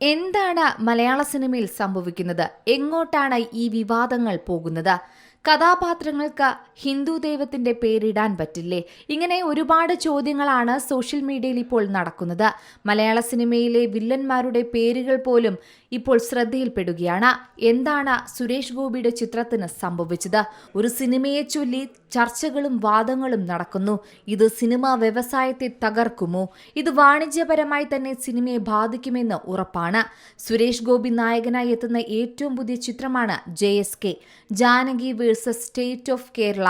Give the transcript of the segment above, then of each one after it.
എന്താണ് മലയാള സിനിമയിൽ സംഭവിക്കുന്നത്? എങ്ങോട്ടാണ് ഈ വിവാദങ്ങൾ പോകുന്നത്? കഥാപാത്രങ്ങൾക്ക് ഹിന്ദു ദൈവത്തിന്റെ പേരിടാൻ പറ്റില്ലേ? ഇങ്ങനെ ഒരുപാട് ചോദ്യങ്ങളാണ് സോഷ്യൽ മീഡിയയിൽ ഇപ്പോൾ നടക്കുന്നത്. മലയാള സിനിമയിലെ വില്ലന്മാരുടെ പേരുകൾ പോലും ഇപ്പോൾ ശ്രദ്ധയിൽപ്പെടുകയാണ്. എന്താണ് സുരേഷ് ഗോപിയുടെ ചിത്രത്തിന് സംഭവിച്ചത്? ഒരു സിനിമയെ ചൊല്ലി ചർച്ചകളും വാദങ്ങളും നടക്കുന്നു. ഇത് സിനിമാ വ്യവസായത്തെ തകർക്കുമോ? ഇത് വാണിജ്യപരമായി തന്നെ സിനിമയെ ബാധിക്കുമെന്ന് ഉറപ്പാണ്. സുരേഷ് ഗോപി നായകനായി എത്തുന്ന ഏറ്റവും പുതിയ ചിത്രമാണ് J S K. Janaki versus state of Kerala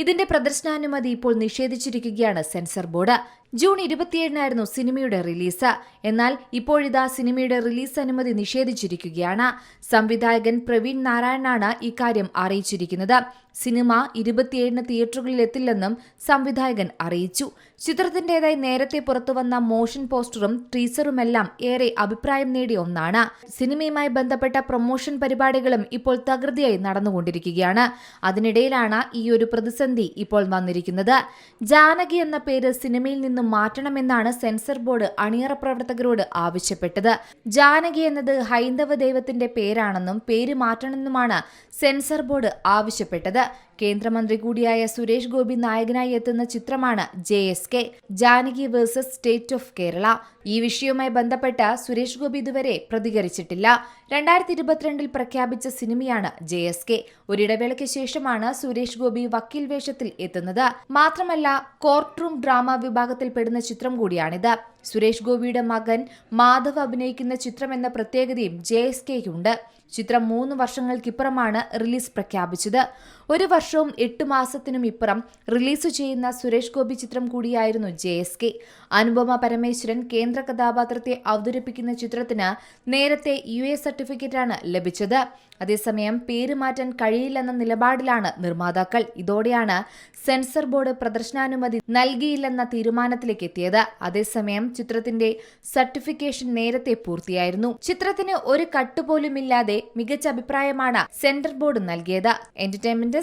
ഇതിന്റെ പ്രദർശനാനുമതി ഇപ്പോൾ നിഷേധിച്ചിരിക്കുകയാണ് സെൻസർ ബോർഡ്. ജൂൺ ഇരുപത്തിയേഴിനായിരുന്നു സിനിമയുടെ റിലീസ്. എന്നാൽ ഇപ്പോഴിതാ സിനിമയുടെ റിലീസ് അനുമതി നിഷേധിച്ചിരിക്കുകയാണ്. സംവിധായകൻ പ്രവീൺ നാരായണാണ് ഇക്കാര്യം അറിയിച്ചിരിക്കുന്നത്. സിനിമ ഇരുപത്തിയേഴിന് തിയേറ്ററുകളിൽ എത്തില്ലെന്നും സംവിധായകൻ അറിയിച്ചു. ചിത്രത്തിന്റേതായി നേരത്തെ പുറത്തുവന്ന മോഷൻ പോസ്റ്ററും ടീസറുമെല്ലാം ഏറെ അഭിപ്രായം നേടിയ ഒന്നാണ്. സിനിമയുമായി ബന്ധപ്പെട്ട പ്രൊമോഷൻ പരിപാടികളും ഇപ്പോൾ തകൃതിയായി നടന്നുകൊണ്ടിരിക്കുകയാണ്. അതിനിടയിലാണ് ഈ ഒരു പ്രതിസന്ധി ഇപ്പോൾ വന്നിരിക്കുന്നത്. ജാനകി എന്ന പേര് സിനിമയിൽ നിന്നും മാറ്റണമെന്നാണ് സെൻസർ ബോർഡ് അണിയറ പ്രവർത്തകരോട് ആവശ്യപ്പെട്ടത്. ജാനകി എന്നത് ഹൈന്ദവ ദൈവത്തിന്റെ പേരാണെന്നും പേര് മാറ്റണമെന്നുമാണ് സെൻസർ ബോർഡ് ആവശ്യപ്പെട്ടത്. കേന്ദ്രമന്ത്രി കൂടിയായ സുരേഷ് ഗോപി നായകനായി എത്തുന്ന ചിത്രമാണ് J S K Janaki versus state of Kerala. ഈ വിഷയവുമായി ബന്ധപ്പെട്ട് സുരേഷ് ഗോപി ഇതുവരെ പ്രതികരിച്ചിട്ടില്ല. രണ്ടായിരത്തി ഇരുപത്തിരണ്ടിൽ പ്രഖ്യാപിച്ച സിനിമയാണ് ജെ എസ് കെ. ഒരിടവേളയ്ക്ക് ശേഷമാണ് സുരേഷ് ഗോപി വക്കീൽ വേഷത്തിൽ എത്തുന്നത്. മാത്രമല്ല കോർട്ട് റൂം ഡ്രാമ വിഭാഗത്തിൽപ്പെടുന്ന ചിത്രം കൂടിയാണിത്. സുരേഷ് ഗോപിയുടെ മകൻ മാധവ് അഭിനയിക്കുന്ന ചിത്രം എന്ന പ്രത്യേകതയും ജെ എസ് കെയ്ക്കുണ്ട്. ചിത്രം മൂന്ന് വർഷങ്ങൾക്കിപ്പുറമാണ് റിലീസ് പ്രഖ്യാപിച്ചത്. ഒരു വർഷവും എട്ട് മാസത്തിനും ഇപ്പുറം റിലീസ് ചെയ്യുന്ന സുരേഷ് ഗോപി ചിത്രം കൂടിയായിരുന്നു J S K. Anupama Parameswaran കേന്ദ്ര കഥാപാത്രത്തെ അവതരിപ്പിക്കുന്ന ചിത്രത്തിന് നേരത്തെ യു എ സർട്ടിഫിക്കറ്റാണ് ലഭിച്ചത്. അതേസമയം പേര് മാറ്റാൻ കഴിയില്ലെന്ന നിലപാടിലാണ് നിർമ്മാതാക്കൾ. ഇതോടെയാണ് സെൻസർ ബോർഡ് പ്രദർശനാനുമതി നൽകിയില്ലെന്ന തീരുമാനത്തിലേക്ക് എത്തിയത്. അതേസമയം ചിത്രത്തിന്റെ സർട്ടിഫിക്കേഷൻ നേരത്തെ പൂർത്തിയായിരുന്നു. ചിത്രത്തിന് ഒരു കട്ടുപോലുമില്ലാതെ മികച്ച അഭിപ്രായമാണ് സെൻട്രൽ ബോർഡ് നൽകിയത്. Entertainment